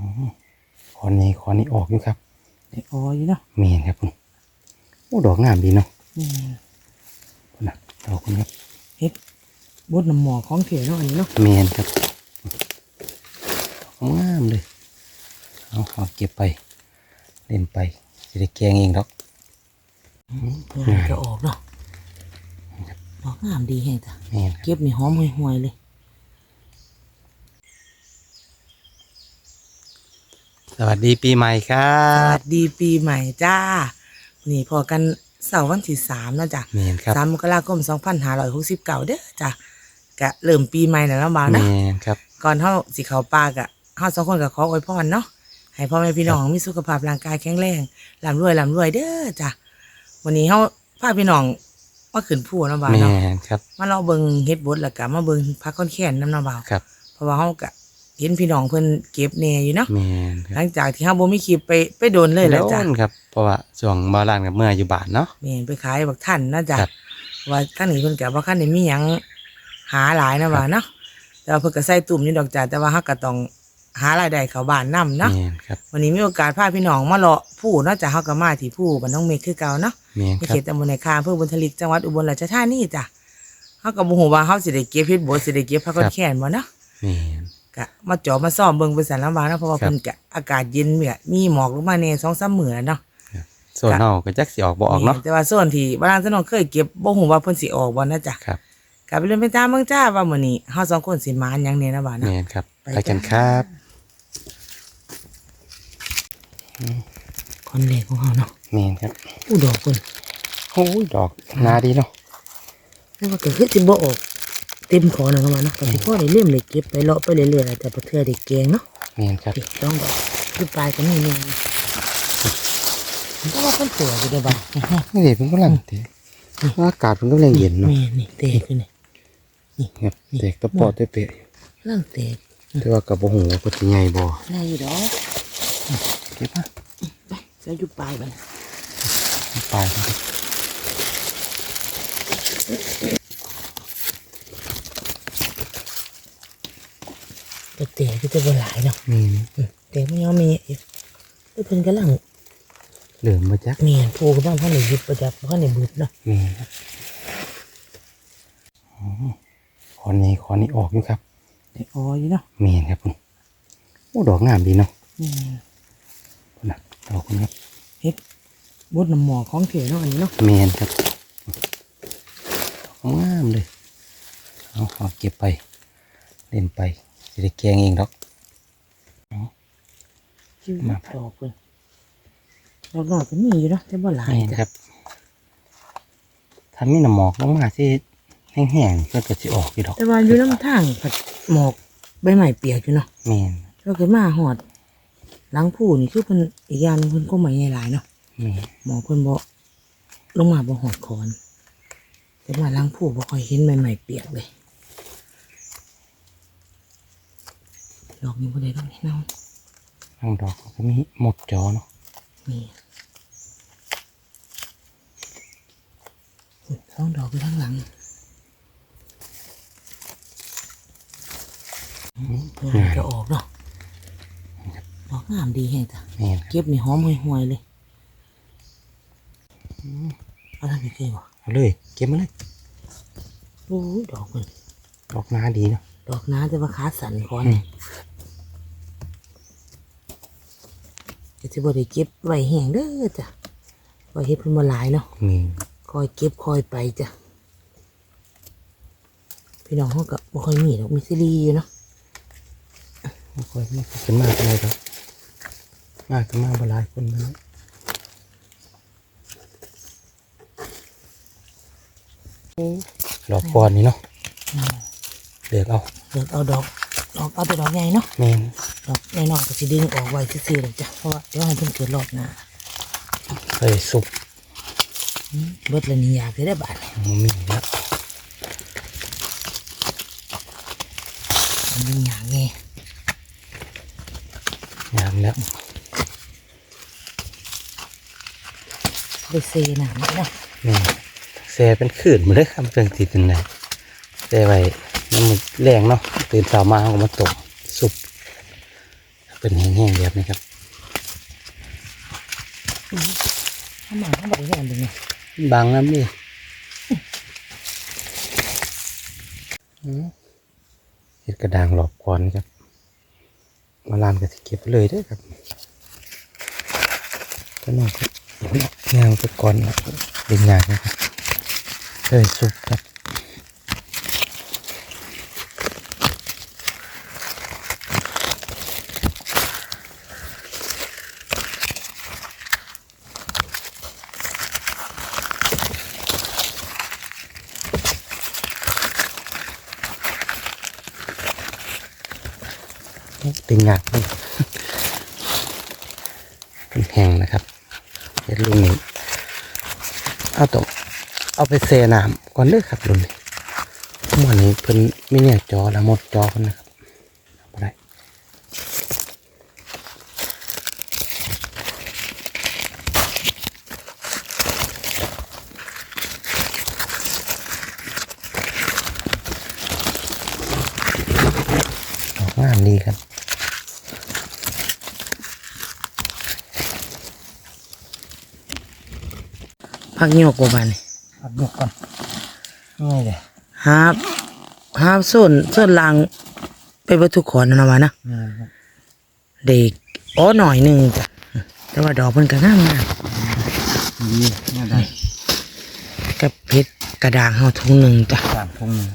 อ๋อขอนนี้ขอนนี้ออกอยู่ครับไอ้อออยู่เนาะเมนครับคุณโอ้ดอกงามดีเนาะอืมคุณนะดอกคุณครับเฮ็ดบดน้ำหมอของเถียเนาะอันนี้เนาะเมนครับดอกงามเลยเอาเอาเก็บไป เล่นไปจะได้แกงเองดอกอืมงานจะออกเนาะดอกงามดีแฮงจ้ะเมนครับเก็บนี่หอมห่วยๆเลย สวัสดีปีใหม่ครัสบวัสดีปีใหม่จ้า นี่พอกันเสาร์วันที่สามเนาะจ้ะเมนครับ สามมกราคมสองพันห้าร้อยหกสิบเก้าเด้อจ้ะกะเริ่มปีใหม่แล้วเนาะบ่าวเมเนาะนครับ ก่อนเฮาสิเข้าป่ากะเฮาสองคนก็ขออวยพรเนาะให้พ่อแม่พี่น้องมีสุขภาพร่างกายแข็งแรงร่ำรวยร่ำรวยเด้อจ้ะวันนี้เฮาพาพี่น้องมาขึ้นภูเนาะบ่าวเมเนาะนครับ มาเราเบิ่งเฮ็ดบดแล้วก็มาเบิ่งพักค่อนแค้นน้ำเนาะบ่าวครับ เพราะว่าเฮาก็ เห็นพี่น้องเพิ่นเก็บแหน่อยู่เนาะเมนคหรัลับงจากที่เฮาบ่มีคลิปไปไปโดนเลยแหล้วจ้ะ โดนครับเพราะว่าช่วงบาลานกับเมื่ออยู่บ้านเนาะ แม่นไปขายบักท่านนะจ้ะครับว่าท่านนี้เพิ่นก็บ่คันได้มีหยังหาหลายนะว่าเนาะแต่ว่าเพิ่นก็ใส่ตุ่มอยู่ดอกจ้ะแต่ว่าเฮาก็ต้องหารายได้เข้าบ้านนํเนาะเมนครับวันนี้มีโอกาสพาพี่น้องมาเลาะผู้เนาะจ้ะเฮาก็มาที่ผู้บ้านน้องเมฆคือเก่าเนาะเมนในครัเขบตตำบลในคาอำเภอบุญทลิกจังหวัดอุบลราชธานีจ้ะเฮาก็บ่ฮู้ว่าเฮาสิได้เก็บเฮ็ดบ่สิได้เก็บผักกอดแค้นบ่เนาะเมน ก็มาเจอมาซ่อมเบิ่งเป็นสันลำบากเนาะเพราะว่าครับ เพิ่นก็อากาศเย็นเนี่ยมีหมอกลงมาแน่2-3มื้อแล้วเนาะส่วนเฮาก็จักสิออกบ่ออกเนาะ แต่ว่าส่วนที่บ้านสนองเคยเก็บบ่ฮู้ว่าเพิ่นสิออกบ่นะจ้ะครับก็ไปเรียนไปตามเบิ่งจ้าว่ามื้อนี้เฮาสองคนสิมาอันหยังแน่นะบ่าเมนะนครับ ไปไปกันครับคอนแรกของเฮาเนาะเมนครับอู้ดอกเพิ่นโอ้ยดอกนาดีเนาะ แต่ว่าก็คือสิบ่ออก เต็มขอนะเข้ามาเนาะก็สิพอได้เล่มเลยเก็บไปเลาะไปเรื่อยๆแต่บ่เทื่อได้แกงเนาะเมนครับนี่ต้องดอกคือปลายก็มีหนึงเพราะว่าเพิ่นตัวอยู่ได้บ่านี่เด็กเพิ่นกำลังเตะอากาศเพิ่นกำลังเย็นเนาะนี่นี่เตะขึ้นนี่ครับเด็กตะปอดตะเปะล่างเตะแต่ว่ากับบ่ฮู้ว่าเพิ่นสิใหญ่บ่ได้อยู่ดอกเก็บมาไปใส่อยู่ปลายมันปลายครับ แต่เตะก็จะบ่หลายเนาะเมนเตะไม่ยอมมีอีกเพิ่นกำลังเหลือมบ่จักเมียนผูกบ้างพ่อหนึ่งยึดประจับพ่อหนึ่งบึดเนาะเมนครับอ๋อขอนนี้ขอนนี้ออกอยู่ครับไอ้อออยู่เนาะเมนครับคุณโอ้ดอกงามดีเนาะอืมคุณนะดอกคุณครับเฮ็ดบดน้ำหมอของเถียเนาะอันนี้เนาะเมนครับดอกงามเลยเอาเอาเก็บไปเล่นไป จะได้แกงเองดอกชื่อดอกเพิ่นดอกนอกก็มีอยู่เนาะแต่บ่หลายเมนครับถ้ามีน้ำหมอกลงมาที่แห้งๆเพื่อก็จะออกอยู่ดอกแต่ว่าอยู่น้ำทางผัดหมอกใบไม้เปียกอยู่เนาะเมนเราเคยมาหอดหลังผู้นี่คือเพิ่นอีกอย่างหนึงเพิ่นก็ไม่ใหญ่หลายเนาะเมนหมอเพิ่นบ่ลงมาบ่หอดคอนแต่ว่าหลังผู้บ่ค่อยเห็นใบไม้เปียกเลย ดอกนี้บ่ได้ดอกนี้เนาะข้างดอกก็มีหมดจอเนาะนี่สองดอกไปข้างหลังงานจะออกเนาะดอกงามดีแฮงจ้ะเมนครับเก็บนี่หอมห่วยๆเลยเอาทำไปเคยบ่เอาเลยเก็บมาเลยโอ้ยดอกมันดอกนาดีเนาะดอกน้าจะมาขาสั่นก่อน อืม จะ สิบ่ได้เก็บไว้แห้งเด้อจ้ะไว้เฮ็ดเพิ่นบ่หลายเนาะเมนคอยเก็บคอยไปจ้ะพี่น้องเขาก็บ่ค่อยมีดอกมีซีรีอยู่เนาะไม่ค่อยไม่ค่อยขึ้นมากเลยครับ มากก็มากบหลายคนนะดอกก่อนนี่เนาะเลือกเอาเลือกเอาดอกดอกเอาแต่ดอกใหญ่เนาะเมนดอกน้อยๆก็สิดึงออกไว้ซื่อๆหรอกจ้ะเพราะว่าเดี๋ยวให้เพิ่นเกิดรอบหน้าเคยสุกอืมเบิดละนี่อยากสิได้บาดมันมีแล้วมันเป็นหยังแง่งามแล้วไปเซหนังเนาะเมนแซ่เป็นขืนหมาเลยครับเป็นติดเป็นไหนแซ่ไว้น้ำมันแรงเนาะตื่นเช้ามาเขาก็มาตกสุก เป็นแห้งๆแบบนี้ครับข้าวหมาข้าวบอกอย่างหนึ่งเนี่ยบางน้ำนี่อืมเห็ดกระดางหลอกก่อนครับ มาลานก็สิเก็บไปเลยเด้วยครับก็น้องก็งางไปก่อนนะเป็นยากนะครับเลยสุกครับ เป็นงานนี่ เป็นแห้งนะครับเห็ดรุ่นนี้เอาต้องเอาไปเซน้ำก่อนเลยครับรุ่นนี้เมอนี้เพิ่นไม่เนี่ยจอแล้วหมดจอกันนะครับเอาไปได้ดอกงามดีครับ พักโยกกว่าบานนี่อัดยกก่อนง่ายเลยฮาบฮาบส้นส้นลางไปวัตถุขอนนะนะวะนะนี่ครับเด็กอ๋อหน่อยหนึ่งจ้ะแต่ว่าดอกมันก็งามมากนี่น่าได้กับเพชรกระด่างเฮาทุงหนึ่งจ้ะสามพงหนึ่ง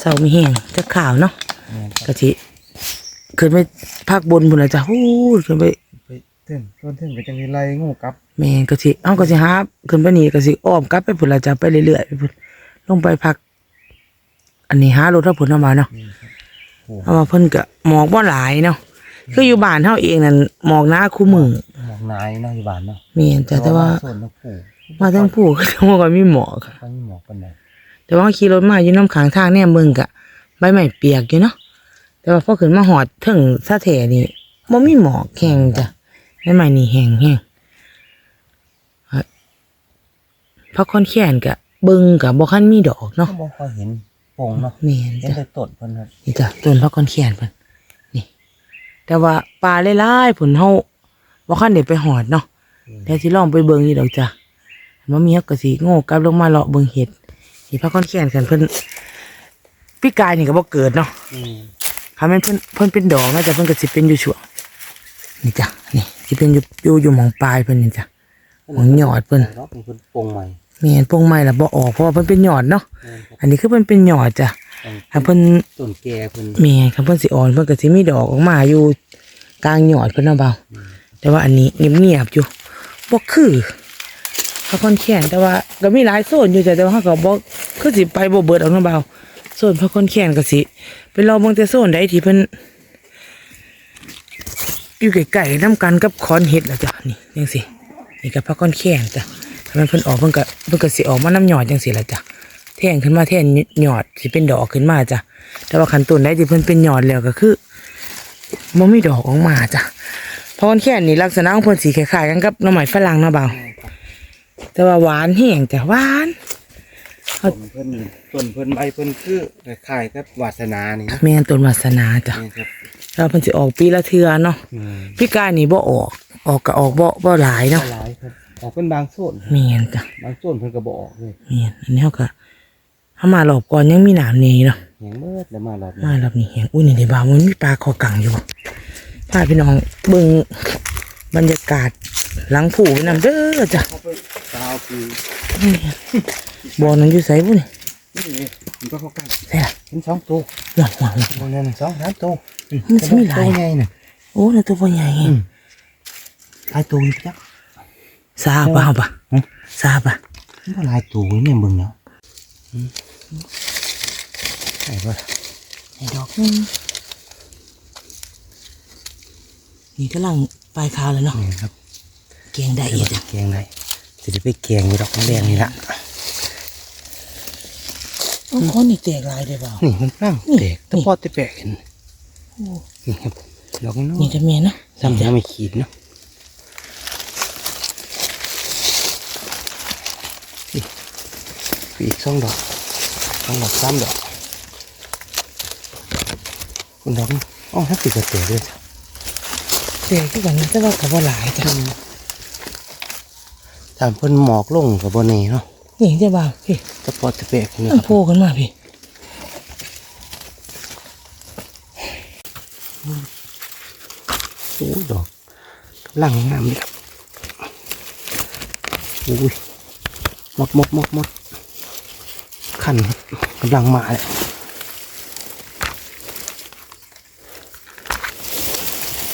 เศร้าไม่แห้งจะขาวเนาะนี่ครับกะทิขึ้นไปภาคบนบุญละจ้ะฮู้ขึ้นไปไป ถึงต้นถึงก็จะมีไรงูกับแม่นกะทิเอ้ากะทิฮาบขึ้นไปนี่กะทิอ้อมกลับไปพุ่นละจ้ะไปเรื่อยๆไปพุ่นลงไปพัก อันนี้หารถถ้าพุ่นเอามาเนาะนี่ครับโอ้เอามาเพิ่นก็หมอกบ่หลายเนาะคืออยู่บ้านเฮาเองนั่นหมอกหน้าคู่มือหมอกนายเนาะอยู่บ้านเนาะแม่นจ้ะแต่ว่าส่วนนกผูมาทั้งผู้ก็ทั้งว่าก็มีหมอกค่ะก็มีหมอกกันไหนแต่ว่าขี่รถมาอยู่น้ำขางทางเนี่ยเบิ่งกะใบไม้เปียกอยู่เนาะแต่ว่าพอขึ้นมาหอดถึงซาแถนี่บ่มีหมอกแข็งจ้ะ ใบไม้นี่แห้งแห้งพักคอนแขนกะเบิ่งกะบ่คันมีดอกก็เนาะบ่ค่อยเห็นโป่งเนาะแม่นเห็นจ้ะแต่ต้นเพิ่นครับนี่จ้ะต้นพักคอนแขนเพิ่นนี่ แต่ว่าปลาหลายๆผลเฮาบ่คันได้ไปหอดเนาะแต่สิลองไปเบิ่งนี่ดอกจ้ะมันมีเฮาก็สิโง่กลับลงมาเลาะเบิ่งเห็ดนี่พักคอนแขนกันเพิ่นพี่กายนี่ก็บ่เกิดเนาะอืมค่ะแม่นเพิ่นเพิ่นเป็นดอกนะจ๊ะเพิ่นก็สิเป็นอยู่ช่วงนี่จ้ะนี่ สิเป็นอยู่อยู่อยู่หมองปลายเพิ่นนี่จ้ะหมองยอดเพิ่นเนาะเป็นเพิ่นโป่งใหม่แม่นปงไม้ละบ่ออกเพราะว่าเพิ่นเป็นยอดเนาะแม่นครับอันนี้คือเพิ่นเป็นยอดจ้ะต้นถ้าเพิ่นต้นแก่เพิ่นแม่นค่ะเพิ่นสิอ่อนเพิ่นก็สิมีดอกออกมาอยู่กลางยอดเพิ่นเนาะเบาแต่ว่าอันนี้เงียบๆอยู่บ่คือเขาค่อนแค้นแต่ว่าก็มีหลายโซนอยู่จ้ะแต่ว่าเขาก็บ่คือสิไปบ่เบิดเอาเนาะเบาโซนพระค่อนแค้นก็สิไปรอเบิ่งแต่โซนใดที่เพิ่น อยู่ไก่ๆน้ำกันกับคอนเห็ดแล้วจ้ะนี่ยังสินี่กับพักก้อนแข้งจ้ะถ้ามันเพิ่นออกเพิ่นก็เพิ่นก็สิออกมาน้ำหยอดจังสิละจ้ะแท่งขึ้นมาแท่งหยอดสิเป็นดอกขึ้นมาจ้ะแต่ว่าขั้นต้นได้ที่เพิ่นเป็นหยอดแล้วก็คือมันมีดอกออกมาจ้ะเพราะก้อนแข้งนี่ลักษณะของเพิ่นสีคล้ายๆกันกับหน้ำไม้ฝรั่งเนาะเบาแต่ว่าหวานแห้งจ้ะหวานต้นเพิ่นต้นเพิ่นใบเพิ่นคือคล้ายๆกับวาสนานี่นะแม่นต้นวาสนาจ้ะ นี่ครับแล้วเพิ่นสิออกปีละเทื่อเนาะอืมพี่กายนี่บ่ออก ออกก็ออกบ่บ่หลายเนาะหลายครับออกเป็นบางส่วนแม่นจ้ะบางส่วนเพิ่นก็บ่ออกเลยนี่อันนี้เขาก็ถ้ามารอบก่อนยังมีหนามนี่เนาะแหงเบิดแล้วมารอบนี้มารอบนี้แหงอุ้ยนี่ในบ้านมันมีปลาคอกังอยู่พาพี่น้องเบิ่งบรรยากาศหลังผูไปนำเด้อจ้ะเขาไปตาวคือบ่อนั้นอยู่ไสบุ่น นี่นี่มันก็เข้ากันใช่ล่ะเห็นสองตัวหวานหวานบางนั้นสองสามตัวมันจะมีหลายตัวใหญ่น่ะโอ้แล้วตัวบ่ใหญ่แฮะอืมหลายตัวอยู่จักซาบ่เอาปะฮะซาปะมันก็หลายตัวอยู่เนี่ยเบิ่งเนาะอืมไอ้บ่ไอ้ดอกนึงนี่กำลังปลายคาวแล้วเนาะนี่ครับเกียงได้อีกจ้ะแกงได้สิได้ไปแกงนี่ดอกแดงนี่ละ โอ้คนนี่แตกหลายได้เปล่านี่มันนั่งนี่แตกตะนี่พอดตะแปะเห็นนี่ครับดอกน้อยนี่จะแม่นเนาะซ้ำจะไม่ขีดเนาะนี่อีกสองดอกสองดอกสามดอกคุณดอกนี่อ๋อถ้าติดกระเตะด้วยจ้ะปลกที่กันนะแต่ว่าก็บ่หลายจ้ะถามเพิ่นหมอกลงกับบ่แน่เนาะ นี่เจ้าบ่าวพี่จะพอจะแปลกนี่มันครับโผล่ขึ้นมาพี่โอ้ยดอกกำลังงามเลยครับอุ้ยหมดหมดหมดหมดขันครับกำลังมาเลย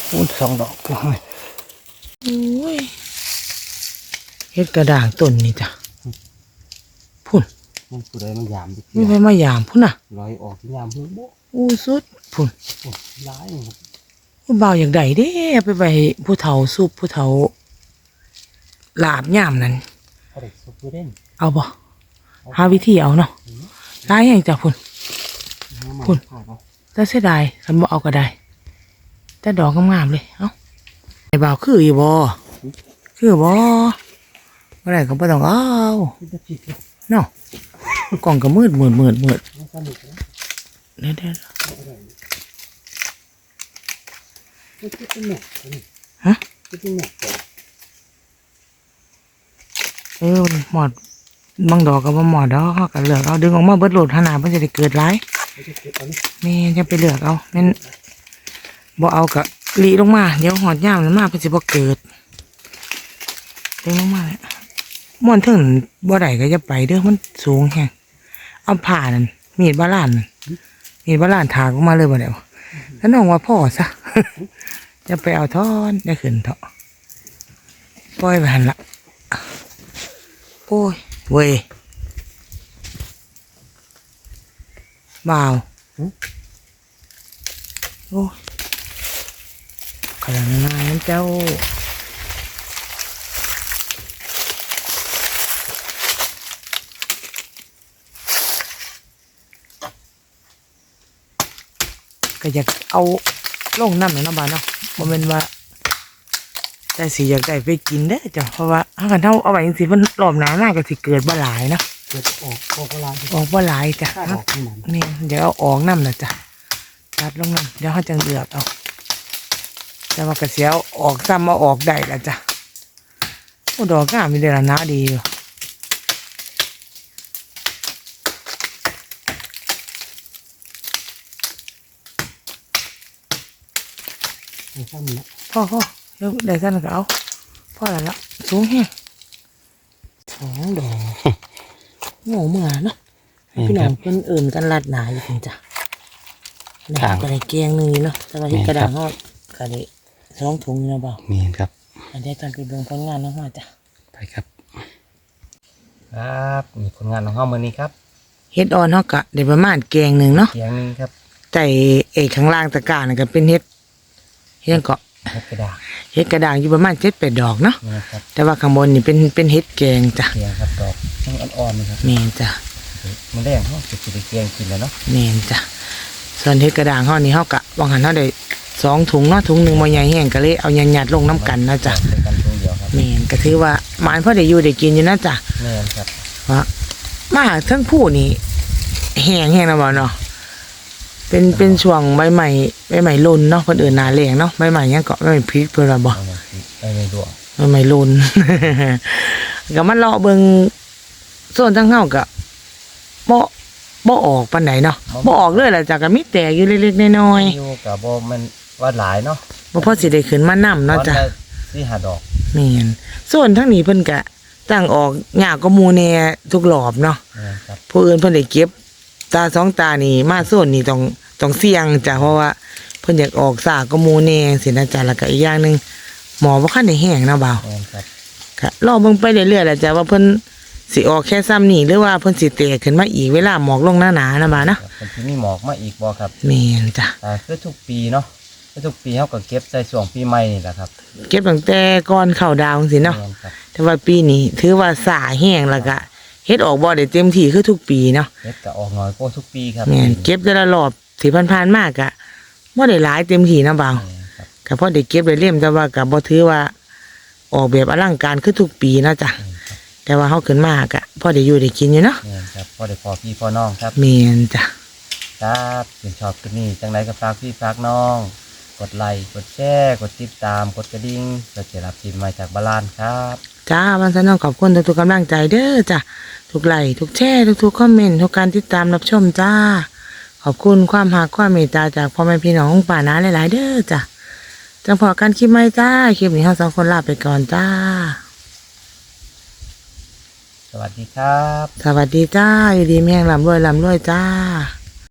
โอ้ยสองดอกโอ้ย โอ้ยเฮ็ดกระด่างต้นนี่จ้ะพุ่น มันผู้ใดมันยามดิมีไฟมายามพุ่นน่ะลอยออกที่ยามเพิ่งโบ๊ะอู้สุดพุ่นโอ้ยร้ายเลยครับผู้บ่าวอย่างใดเด้เอาไปไปให้ผู้เฒ่าซุปผู้เฒ่าลาบย่ามนั้นเขาเด็กสุดเด่นเอาบ่หาวิธีเอาเนาะร้ายอย่างจ้ะพุ่นคุณแต่เสียดายคันบ่เอาก็ได้ แต่ดอกงามๆเลยเอ้าไอ้บ่าวคืออยู่บ่คือบ่บ่ได้ก็บ่ต้องเอาจะผิดเลยเนาะ กล่องก็มืดมืดมืดมืดไม่สนุกนะเดี๋ยวเดี๋ยวไม่คิดเนแหนกนี่ฮะเนแหนกก่อนเออหมอดบางดอกก็บ่หมอดดอกเขาก็เหลือกเอาดึงออกมาเบิดโหลดขนาดมันจะได้เกิดหลายไม่ใช่เก็บอันนี้แม่จะไปเหลือกเอาแม่นบ่เอากะลีลงมา เดี๋ยวหอดย่ามันมาเพิ่นสิบ่เกิดดึงลงมาเลยม่วนถึงบ่ได้ก็จะไปเด้อมันสูงแฮง เอาผ่านั่นมีดบาลานมีดบาลานถากออกมาเลยบ่ได้บ่แล้วน้องว่าพ่อซะจะไปเอาทอนได้ขึ้นเถอะปล่อยไปหันละโอ้ยเว้ยบ่าวโอ้ยกำลังมานเจ้า ก็อยากเอาลงน้ำหน่อยเนาะบ้านเนาะบ่แม่นว่าแต่สิอยากได้ไปกินเด้อจ้ะเพราะว่าถ้ากันเท่าเอาไว้จังซี่มันรอบหนามากก็สิเกิดบ่หลายเนาะเกิดออกออกเวลาที่ออกบ่หลายจ้ะข้าดอกที่มันนี่เดี๋ยวเอาออกน้ำนะจ้ะตัดลงน้ำเดี๋ยวเขาจังเลือกเอาแต่ว่ากระเสียวออกซ้ำเอาออกได้ละจ้ะโอ้ดอกงามมีเดละนะดีอยู่ ซ้ำนะพ่อพ่อเดี๋ยวได้สั้นก็เอาพ่อละละสูงแห้งสองดอกโง่เมื่อเนาะพี่น้องเพิ่นเอื่นกันลัดหนาอยู่จริงจ้ะนะกระไดแกงหนึ่งนี่เนาะแต่ว่าที่กระดาษเขากระไดสองถุงนี่นะเปล่ามีนครับอันนี้ตอนไปเบิ่งผลงานน้องมาจ้ะไปครับ ครับมีผลงานของห้องมือนี้ครับเฮ็ดออนเฮากะได้ประมาณแกงหนึ่งเนาะเสียงหนึงครับแต่ไอ้ข้างล่างตะกร้านี่ก็เป็นเฮ็ด เฮ็ดเกาะเฮ็ดกระดาษเฮ็ดกระด่างอยู่ประมาณเจ็ดแปดดอกเนาะนี่นะครับแต่ว่าข้างบนนี่เป็นเป็นเฮ็ดแกงจ้ะเสียงครับดอกทั้งอ่อนๆนี่ครับแม่นจ้ะมันแดงเขาจะสิได้เกียงกินแล้วเนาะแม่นจ้ะส่วนเฮ็ดกระด่างเฮานี่เฮากะวางหันเฮาได้สองถุงเนาะถุงหนึงบ่ใหญ่แห้งก็เลยเอายัดๆลงน้ำกันนะจ้ะใส่กันทุงเดียวครับแม่นก็ถือว่าหมานพอได้อยู่ได้กินอยู่นะจ้ะแม่นครับ ว่ามาทั้งผู้นี่แห้งแห้งนะบ่เนาะ เป็นเป็นช่วงใบใหม่ใบใหม่ลนเนาะเพิ่นเอิ้นหน้าแรงเนาะใบใหม่หยังเกาะใบใหม่พริกเพิ่นว่าบ่เอามาสิไปในดวงใบใหม่ลน ก็มันเลาะเบิ่งส่วนทั้งเฮาก็บ่บ่ออกปานใดเนาะบ่ออกเลยล่ะจ้ะก็มีแตกอยู่เล็กๆน้อยอยู่กับบ่แมันว่าหลายเนาะๆบ่พอสิได้ขึ้นมานํเนาะจ้ะ วันลสี่ห้าดอกแม่นส่วนทั้งนี้เพิ่นก็ตั้งออกยากก็หมู่แน่ทุกรอบเนาะแม่นครับผู้อื่นเพิ่นได้เก็บ ตาสองตานี่มาโซนนี่ต้องต้องเสี่ยงจ้ะเพราะว่า เพิ่นอยากออกสากก็หมู่แน่สินะจ้ะแล้วก็อีกอย่างหนึงหมอบ่คันได้แห้งนะบ่าวแม่นครับค่ะรอเบิ่งไปเรื่อยๆแหละจ้ะว่าเพิ่นสิออกแค่ซ้ำนี่หรือว่าเพิ่นสิแตกขึ้นมาอีกเวลาหมอกลงหนาๆนะบ่านะครับมันสิมีหมอกมาอีกบ่ครับแม่นจ้ะอ่าคือทุกปีเนาะคือทุกปีเฮาก็เก็บใส่ช่วงปีใหม่นี่แหละครับเก็บตั้งแต่ก่อนเข้าดาวจังซี่เนาะแม่นครับแต่ว่าปีนี้ถือว่าสาแห้งแล้วก็ เฮ็ดออกบ่ได้เต็มที่คือทุกปีเนาะเฮ็ดก็ออกน้อยกว่าทุกปีครับแม่นเก็บแต่ละรอบที่ผ่านๆมากะบ่ได้หลายเต็มที่นะบ่าวแม่นครับก็พอได้เก็บได้เล่มแต่ว่าก็บ่ถือว่าออกแบบอลังการคือทุกปีเนาะจ้ะแม่นครับแต่ว่าเฮาขึ้นมากะพอได้อยู่ได้กินอยู่เนาะแม่นครับพอได้พอพี่พอน้องครับแม่นจ้ะครับเป็นชอบคลิปนี้จังไรก็ฝากพี่ฝากน้องกกดไลค์กดแชร์กดติดตามกดกระดิ่งเพื่อจะรับคลิปใหม่จากบาลานครับ จ้าวันสนองขอบคุณทุกๆกำลังใจเด้อจ้ะ ทุกไลค์ทุกแชร์ทุกๆคอมเมนต์ทุกการติดตามรับชมจ้า ขอบคุณความหักความเมตตาจากพ่อแม่พี่น้องป่าน้าหลาย ๆ เด้อจ้ะจังพอกันคลิปใหม่จ้าคลิปนี้เราสองคนลาไปก่อนจ้า สวัสดีครับ สวัสดีจ้าอยู่ดีแม่งลำรวยลำรวยจ้า